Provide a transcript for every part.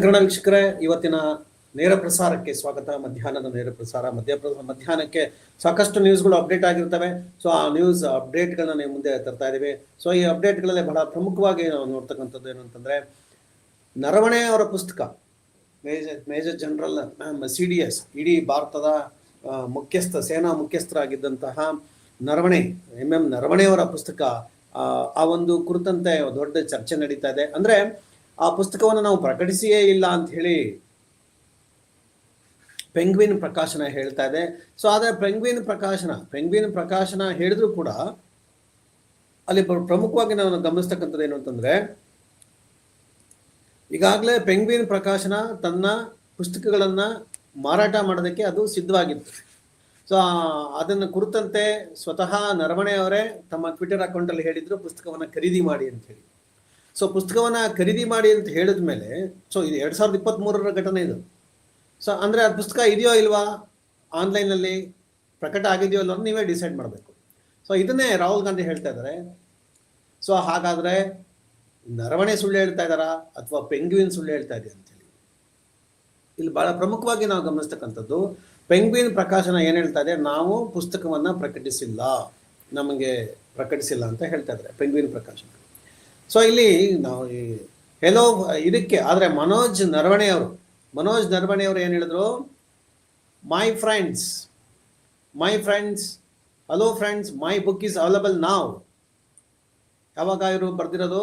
ಕನ್ನಡ ವೀಕ್ಷಕರೇ, ಇವತ್ತಿನ ನೇರ ಪ್ರಸಾರಕ್ಕೆ ಸ್ವಾಗತ. ಮಧ್ಯಾಹ್ನದ ನೇರ ಪ್ರಸಾರ. ಮಧ್ಯ ಮಧ್ಯಾಹ್ನಕ್ಕೆ ಸಾಕಷ್ಟು ನ್ಯೂಸ್ಗಳು ಅಪ್ಡೇಟ್ ಆಗಿರ್ತವೆ. ಸೊ ಆ ನ್ಯೂಸ್ ಅಪ್ಡೇಟ್ಗಳನ್ನ ಮುಂದೆ ತರ್ತಾ ಇದ್ದೀವಿ. ಸೊ ಈ ಅಪ್ಡೇಟ್ಗಳಲ್ಲಿ ಬಹಳ ಪ್ರಮುಖವಾಗಿ ನಾವು ನೋಡ್ತಕ್ಕಂಥದ್ದು ಏನು ಅಂತಂದ್ರೆ ನರವಣೆ ಅವರ ಪುಸ್ತಕ. Major major general C D S ಇಡೀ ಭಾರತದ ಮುಖ್ಯಸ್ಥ ಸೇನಾ ಮುಖ್ಯಸ್ಥರಾಗಿದ್ದಂತಹ ನರವಣೆ ಎಂ ಎಂ ನರವಣೆಯವರ ಪುಸ್ತಕ ಆ, ಒಂದು ಕುರಿತಂತೆ ದೊಡ್ಡ ಚರ್ಚೆ ನಡೀತಾ ಇದೆ. ಅಂದ್ರೆ ಆ ಪುಸ್ತಕವನ್ನು ನಾವು ಪ್ರಕಟಿಸಿಯೇ ಇಲ್ಲ ಅಂತ ಹೇಳಿ ಪೆಂಗ್ವಿನ್ ಪ್ರಕಾಶನ ಹೇಳ್ತಾ ಇದೆ. ಸೊ ಆದರೆ ಪೆಂಗ್ವಿನ್ ಪ್ರಕಾಶನ ಪೆಂಗ್ವಿನ್ ಪ್ರಕಾಶನ ಹೇಳಿದ್ರು ಕೂಡ ಅಲ್ಲಿ ಪ್ರಮುಖವಾಗಿ ನಾವು ಗಮನಿಸ್ತಕ್ಕಂಥದ್ದು ಏನು ಅಂತಂದ್ರೆ ಈಗಾಗಲೇ ಪೆಂಗ್ವಿನ್ ಪ್ರಕಾಶನ ತನ್ನ ಪುಸ್ತಕಗಳನ್ನು ಮಾರಾಟ ಮಾಡೋದಕ್ಕೆ ಅದು ಸಿದ್ಧವಾಗಿತ್ತು. ಸೊ ಅದನ್ನು ಕುರಿತಂತೆ ಸ್ವತಃ ನರವಣೆ ಅವರೇ ತಮ್ಮ ಟ್ವಿಟರ್ ಅಕೌಂಟಲ್ಲಿ ಹೇಳಿದ್ರು, ಪುಸ್ತಕವನ್ನು ಖರೀದಿ ಮಾಡಿ ಅಂತ ಹೇಳಿ. ಸೊ ಪುಸ್ತಕವನ್ನು ಖರೀದಿ ಮಾಡಿ ಅಂತ ಹೇಳಿದ ಮೇಲೆ ಸೊ ಇದು ಎರಡು ಸಾವಿರದ ಇಪ್ಪತ್ತ್ ಮೂರರ ಘಟನೆ ಇದು. ಸೊ ಅಂದರೆ ಆ ಪುಸ್ತಕ ಇದೆಯೋ ಇಲ್ವಾ? ಆನ್ಲೈನಲ್ಲಿ ಪ್ರಕಟ ಆಗಿದೆಯೋ ಇಲ್ಲ ನೀವೇ ಡಿಸೈಡ್ ಮಾಡಬೇಕು. ಸೊ ಇದನ್ನೇ ರಾಹುಲ್ ಗಾಂಧಿ ಹೇಳ್ತಾ ಇದ್ದಾರೆ. ಸೊ ಹಾಗಾದ್ರೆ ನರವಣೆ ಸುಳ್ಳು ಹೇಳ್ತಾ ಇದ್ದಾರಾ ಅಥವಾ ಪೆಂಗ್ವಿನ್ ಸುಳ್ಳು ಹೇಳ್ತಾ ಇದೆ ಅಂತೇಳಿ ಇಲ್ಲಿ ಬಹಳ ಪ್ರಮುಖವಾಗಿ ನಾವು ಗಮನಿಸ್ತಕ್ಕಂಥದ್ದು, ಪೆಂಗ್ವಿನ್ ಪ್ರಕಾಶನ ಏನು ಹೇಳ್ತಾ ಇದೆ? ನಾವು ಪುಸ್ತಕವನ್ನ ಪ್ರಕಟಿಸಿಲ್ಲ. ನಮಗೆ ಪ್ರಕಟಿಸಿಲ್ಲ ಅಂತ ಹೇಳ್ತಾ ಇದ್ದಾರೆ, ಪೆಂಗ್ವಿನ್ ಪ್ರಕಾಶನ. ಸೊ ಇಲ್ಲಿ ನಾವು ಹೆಲೋ ಇದಕ್ಕೆ, ಆದ್ರೆ ಮನೋಜ್ ನರವಣೆ ಅವರು, ಮನೋಜ್ ನರವಣೆ ಅವರು ಏನ್ ಹೇಳಿದ್ರು? My friends my friends hello friends my book is available ನಾವು ಯಾವಾಗ ಇವರು ಬರ್ದಿರೋದು?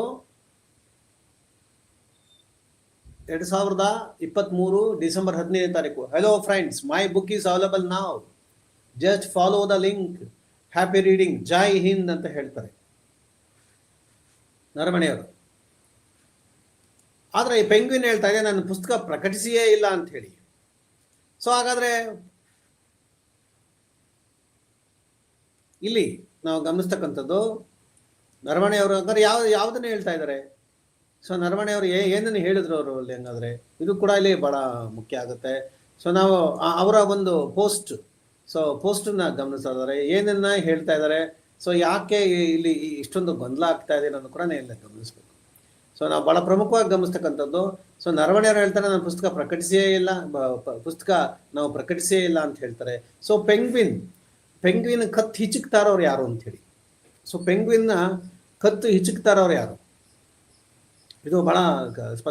ಎರಡ್ ಸಾವಿರದ ಇಪ್ಪತ್ತ್ಮೂರು ಡಿಸೆಂಬರ್ ಹದಿನೈದನೇ ತಾರೀಕು. Hello friends my book is available now just follow the link happy reading Jai Hind ಅಂತ ಹೇಳ್ತಾರೆ. ನರಮಣೆಯವರು. ಆದರೆ ಈ ಪೆಂಗ್ವಿನ್ ಹೇಳ್ತಾ ಇದೆ, ನನ್ನ ಪುಸ್ತಕ ಪ್ರಕಟಿಸಿಯೇ ಇಲ್ಲ ಅಂತ ಹೇಳಿ. ಸೊ ಹಾಗಾದ್ರೆ, ಇಲ್ಲಿ ನಾವು ಗಮನಿಸ್ತಕ್ಕಂಥದ್ದು ನರವಣೆಯವರು ಹಂಗಾರೆ ಯಾವ, ಯಾವುದನ್ನು ಹೇಳ್ತಾ ಇದ್ದಾರೆ? ಸೊ ನರವಣೆ ಅವರು ಏನನ್ನು ಹೇಳಿದ್ರು ಅವರು ಅಲ್ಲಿ ಹಂಗಾದ್ರೆ? ಇದು ಕೂಡ ಇಲ್ಲಿ ಬಹಳ ಮುಖ್ಯ ಆಗುತ್ತೆ. ಸೊ ನಾವು ಅವರ ಒಂದು ಪೋಸ್ಟ್, ಸೊ ಪೋಸ್ಟನ್ನ ಗಮನಿಸ್ತಾ ಇದ್ದಾರೆ. ಏನನ್ನ ಹೇಳ್ತಾ ಇದ್ದಾರೆ? ಸೊ ಯಾಕೆ ಇಲ್ಲಿ ಇಷ್ಟೊಂದು ಗೊಂದಲ ಆಗ್ತಾ ಇದೆ ಅನ್ನೋದು ಕೂಡ ಇಲ್ಲ ಗಮನಿಸ್ಬೇಕು. ಸೊ ನಾವು ಬಹಳ ಪ್ರಮುಖವಾಗಿ ಗಮನಿಸ್ತಕ್ಕಂಥದ್ದು, ಸೊ ನರವಣೆ ಅವರು ಹೇಳ್ತಾರೆ ನನ್ನ ಪುಸ್ತಕ ಪ್ರಕಟಿಸಿಯೇ ಇಲ್ಲ ಪುಸ್ತಕ ನಾವು ಪ್ರಕಟಿಸಿಯೇ ಇಲ್ಲ ಅಂತ ಹೇಳ್ತಾರೆ. ಸೊ ಪೆಂಗ್ವಿನ್ ಪೆಂಗ್ವಿನ್ ಕತ್ತು ಹಿಚುಕ್ತಾರೋರು ಯಾರು ಅಂತ ಹೇಳಿ ಸೊ ಪೆಂಗ್ವಿನ್ನ ಕತ್ತು ಹಿಚುಕ್ತಾರೋರು ಯಾರು? ಇದು ಬಹಳ ಸ್ಪಷ್ಟ